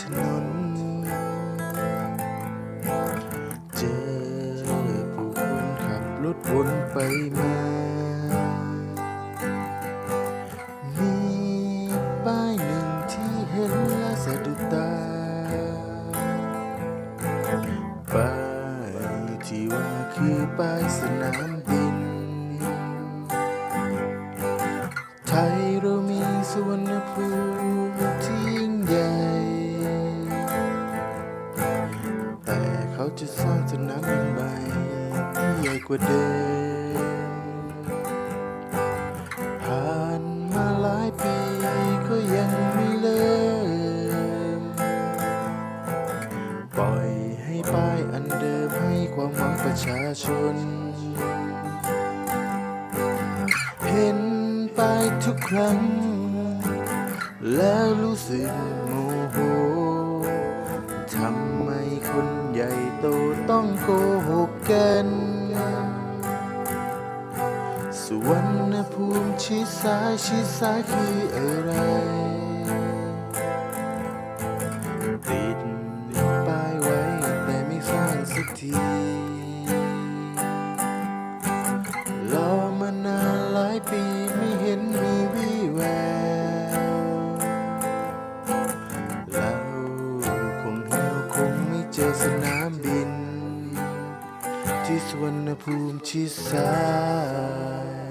ถนน เจอผู้คนขับรถวนไปมา มีป้ายหนึ่งที่เห็นและสะดุดตา ป้ายที่ว่าคือป้ายสนามบิน ไทยเรามีสุวรรณภูมิ เขาจะสร้างสนามบินใหม่ที่ใหญ่กว่าเดิม ผ่านมาหลายปีก็ยังไม่เลิกปล่อยให้ป้ายอันเดิมให้ความหวังประชาชน เห็นป้ายทุกครั้ง แล้วรู้สึกโมโห ตต้องโกหกกัน สุวรรณภูมิชิดซ้ายชิดซ้ายคืออะไรติดป้ายไว้แต่ไม่สร้างสักทีรอมานานหลายปีไม่เห็นมี สนามบิน ที่สวนภูมิชิดซ้าย